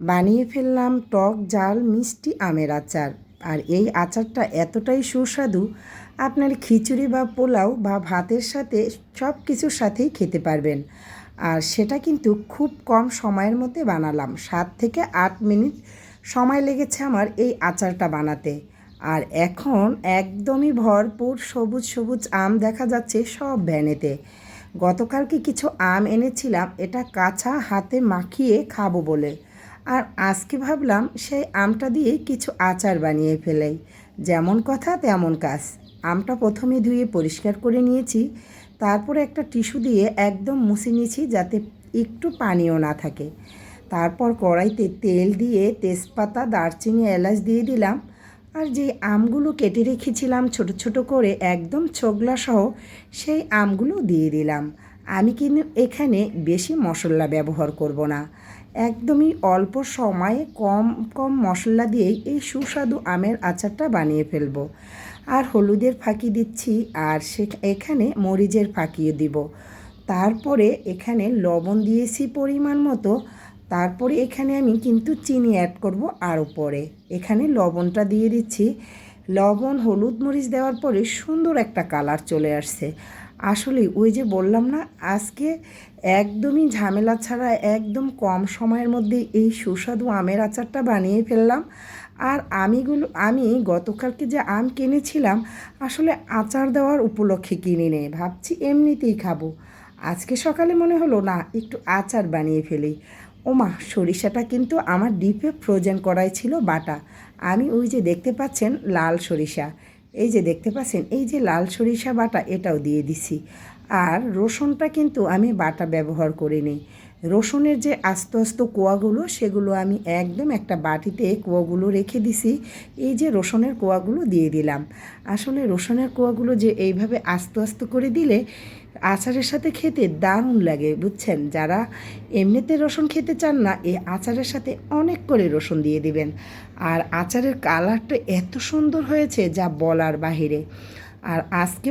বানিয়ে ফেললাম টক জাল, মিষ্টি, আমের আচার। আর এই আচারটা এতটাই সুস্বাদু, আপনার খিচুড়ি বা পোলাও বা ভাতের সাথে সব কিছুর সাথেই খেতে পারবেন। আর সেটা কিন্তু খুব কম সময়ের মধ্যে বানালাম। সাত থেকে আট মিনিট সময় লেগেছে আমার এই আচারটা বানাতে। আর এখন একদমই ভরপুর সবুজ সবুজ আম দেখা যাচ্ছে সব ভ্যানেতে। গতকালকে কিছু আম এনেছিলাম, এটা কাঁচা হাতে মাখিয়ে খাব বলে। আর আজকে ভাবলাম সেই আমটা দিয়ে কিছু আচার বানিয়ে ফেলাই। যেমন কথা, তেমন কাজ। আমটা প্রথমে ধুয়ে পরিষ্কার করে নিয়েছি। তারপরে একটা টিস্যু দিয়ে একদম মুছে নিয়েছি যাতে একটু পানিও না থাকে। তারপর কড়াইতে তেল দিয়ে তেজপাতা, দারচিনি, এলাচ দিয়ে দিলাম। আর যে আমগুলো কেটে রেখেছিলাম ছোট ছোট করে একদম ছোগলা সহ সেই আমগুলো দিয়ে দিলাম। আমি কিন্তু এখানে বেশি মশলা ব্যবহার করব না। একদমই অল্প সময়ে কম কম মশলা দিয়েই এই সুস্বাদু আমের আচারটা বানিয়ে ফেলব। আর হলুদের ফাঁকি দিচ্ছি, আর সে এখানে মরিচের ফাঁকিও দিব। তারপরে এখানে লবণ দিয়েছি পরিমাণ মতো। তারপরে এখানে আমি কিন্তু চিনি অ্যাড করব আরও পরে এখানে লবণটা দিয়ে দিচ্ছি। লবণ, হলুদ, মরিচ দেওয়ার পরে সুন্দর একটা কালার চলে আসছে। আসলে ওই যে বললাম না, আজকে একদমই ঝামেলা ছাড়া একদম কম সময়ের মধ্যে এই সুস্বাদু আমের আচারটা বানিয়ে ফেললাম। আর আমিগুলো, আমি গতকালকে যে আম কিনেছিলাম, আসলে আচার দেওয়ার উপলক্ষে কিনে নেই ভাবছি এমনিতেই খাব। আজকে সকালে মনে হলো, না, একটু আচার বানিয়ে ফেলি। ওমা, সরিষাটা কিন্তু আমার ডিপে ফ্রোজেন করাই ছিল বাটা। আমি ওই যে দেখতে পাচ্ছেন, লাল সরিষা। এই যে দেখতে পাচ্ছেন, এই যে লাল সরিষা বাটা এটাও দিয়ে দিছি। আর রসুনটা কিন্তু আমি বাটা ব্যবহার করে করিনি। রসুনের যে আস্ত আস্ত কোয়াগুলো, সেগুলো আমি একদম একটা বাটিতে কোয়াগুলো রেখে দিছি। এই যে রসুনের কোয়াগুলো দিয়ে দিলাম। আসলে রসুনের কোয়াগুলো যে এইভাবে আস্ত আস্ত করে দিলে আচারের সাথে খেতে দারুণ লাগে, বুঝছেন? যারা এমনিতে রসুন খেতে চান না, এই আচারের সাথে অনেক করে রসুন দিয়ে দিবেন। আর আচারের কালারটা এত সুন্দর হয়েছে যা বলার বাহিরে। আর আজকে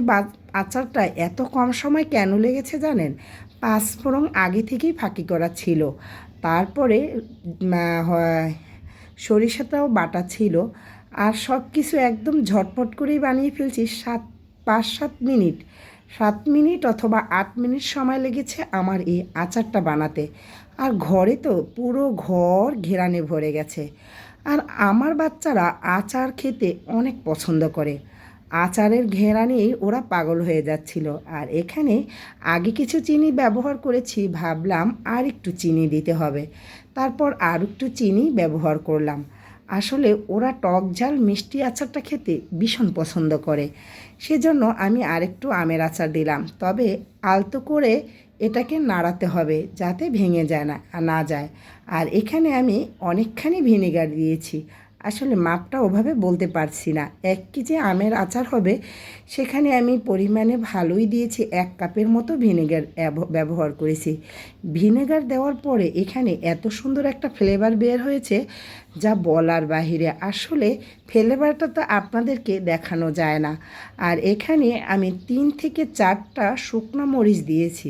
আচারটা এত কম সময় কেন লেগেছে জানেন? পাঁচফোড়ন আগে থেকেই ফাঁকি করা ছিল। তারপরে সরিষাটাও বাটা ছিল। আর সব কিছু একদম ঝটপট করেই বানিয়ে ফেলছি সাত, পাঁচ, সাত মিনিট। সাত মিনিট অথবা আট মিনিট সময় লেগেছে আমার এই আচারটা বানাতে। আর ঘরে তো পুরো ঘর ঘেরানে ভরে গেছে। আর আমার বাচ্চারা আচার খেতে অনেক পছন্দ করে। আচারের ঘেরানেই ওরা পাগল হয়ে যাচ্ছিল। আর এখানে আগে কিছু চিনি ব্যবহার করেছি, ভাবলাম আর একটু চিনি দিতে হবে। তারপর আর একটু চিনি ব্যবহার করলাম। আসলে ওরা টক ঝাল, মিষ্টি আচারটা খেতে ভীষণ পছন্দ করে। সেজন্য আমি আরেকটু আমের আচার দিলাম। তবে আলতো করে এটাকে নাড়াতে হবে যাতে ভেঙে যায় না না যায়। আর এখানে আমি অনেকখানি ভিনেগার দিয়েছি। আসলে মাপটা ওভাবে বলতে পারছি না। এক কেজি আমের আচার হবে, সেখানে আমি পরিমাণে ভালোই দিয়েছি, এক কাপের মতো ভিনেগার ব্যবহার করেছি। ভিনেগার দেওয়ার পরে এখানে এত সুন্দর একটা ফ্লেভার বের হয়েছে, যা বলার বাহিরে আসলে ফ্লেভারটা তো আপনাদেরকে দেখানো যায় না। আর এখানে আমি তিন থেকে চারটা শুকনো মরিচ দিয়েছি।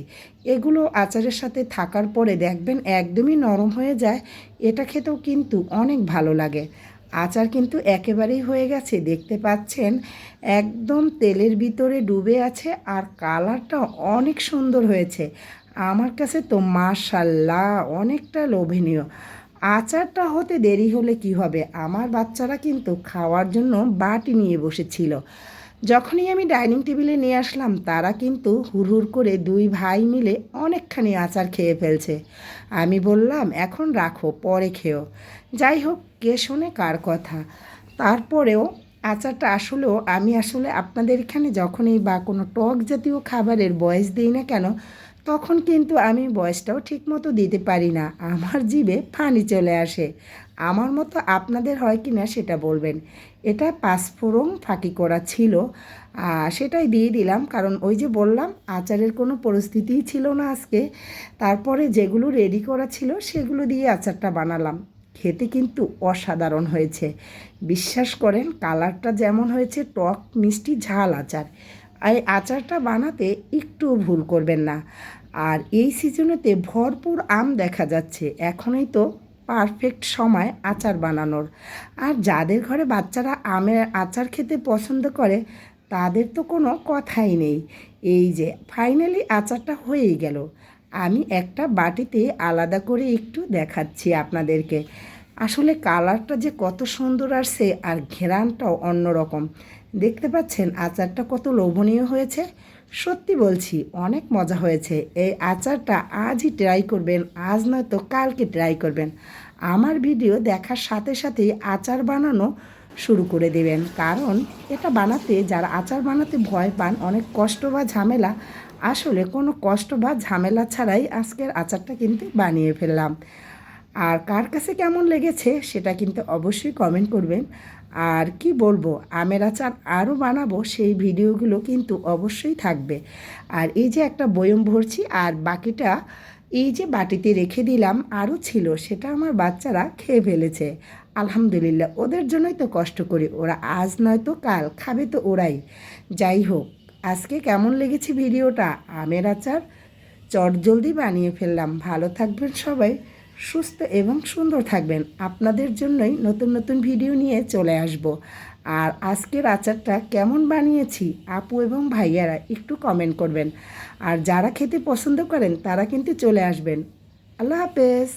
এগুলো আচারের সাথে থাকার পরে দেখবেন একদমই নরম হয়ে যায় এটা খেতেও কিন্তু অনেক ভালো লাগে। আচার কিন্তু একেবারেই হয়ে গেছে। দেখতে পাচ্ছেন, একদম তেলের ভিতরে ডুবে আছে আর কালারটা অনেক সুন্দর হয়েছে। আমার কাছে তো মাশাল্লাহ, অনেকটা লোভনীয়। আচারটা হতে দেরি হলে কি হবে? আমার বাচ্চারা কিন্তু খাওয়ার জন্য বাটি নিয়ে বসেছিল। যখনই আমি ডাইনিং টেবিলে নিয়ে আসলাম, তারা কিন্তু হুড় করে দুই ভাই মিলে অনেকখানি আচার খেয়ে ফেলছে। আমি বললাম, এখন রাখো, পরে খেও। যাই হোক, কে শোনে কার কথা। তারপরেও আচারটা আসলেও আমি আসলে আপনাদের এখানে যখনই বা কোনো টক জাতীয় খাবারের বয়স দিই না কেন তখন কিন্তু আমি বয়সটাও ঠিকমতো দিতে পারি না। আমার জিভে পানি চলে আসে। আমার মতো আপনাদের হয় কি না সেটা বলবেন। এটা পাঁচফোড়ন ফাঁকি করা ছিল। সেটাই দিয়ে দিলাম। কারণ ওই যে বললাম, আচারের কোনো পরিস্থিতিই ছিল না আজকে। তারপরে যেগুলো রেডি করা ছিল, সেগুলো দিয়ে আচারটা বানালাম। খেতে কিন্তু অসাধারণ হয়েছে। বিশ্বাস করেন কালারটা যেমন হয়েছে, টক, মিষ্টি, ঝাল আচার। এই আচারটা বানাতে একটু ভুল করবেন না। আর এই সিজনেতে ভরপুর আম দেখা যাচ্ছে। এখনই তো পারফেক্ট সময় আচার বানানোর। আর যাদের ঘরে বাচ্চারা আমের আচার খেতে পছন্দ করে, তাদের তো কোনো কথাই নেই। এই যে ফাইনালি আচারটা হয়েই গেল। আমি একটা বাটিতে আলাদা করে একটু দেখাচ্ছি আপনাদেরকে। আসলে কালারটা যে কত সুন্দর আসছে আর ঘেরানটাও অন্যরকম। দেখতে পাচ্ছেন আচারটা কত লোভনীয় হয়েছে। সত্যি বলছি, অনেক মজা হয়েছে। এই আচারটা আজই ট্রাই করবেন, আজ নয়তো কালকে ট্রাই করবেন। আমার ভিডিও দেখার সাথে সাথেই আচার বানানো শুরু করে দেবেন। কারণ এটা বানাতে, যারা আচার বানাতে ভয় পান, অনেক কষ্ট বা ঝামেলা, আসলে কোনো কষ্ট বা ঝামেলা ছাড়াই আজকের আচারটা কিন্তু বানিয়ে ফেললাম। আর কার কাছে কেমন লেগেছে সেটা কিন্তু অবশ্যই কমেন্ট করবেন। আর কি বলব, আমের আচার আরও বানাবো, সেই ভিডিওগুলো কিন্তু অবশ্যই থাকবে। আর এই যে একটা বয়ম ভরছি আর বাকিটা এই যে বাটিতে রেখে দিলাম আরও ছিল, সেটা আমার বাচ্চারা খেয়ে ফেলেছে। আলহামদুলিল্লাহ, ওদের জন্যই তো কষ্ট করি, ওরা আজ নয়তো কাল, খাবে তো ওরাই। যাই হোক, আজকে কেমন লেগেছে ভিডিওটা? আমের আচার চটজলদি বানিয়ে ফেললাম। ভালো থাকবেন সবাই। সুস্থ এবং সুন্দর থাকবেন। আপনাদের জন্যই নতুন নতুন ভিডিও নিয়ে চলে আসব। আর আজকের আচারটা কেমন বানিয়েছি আপু এবং ভাইয়ারা একটু কমেন্ট করবেন। আর যারা খেতে পছন্দ করেন তারা কিন্তু চলে আসবেন। আল্লাহ হাফেজ।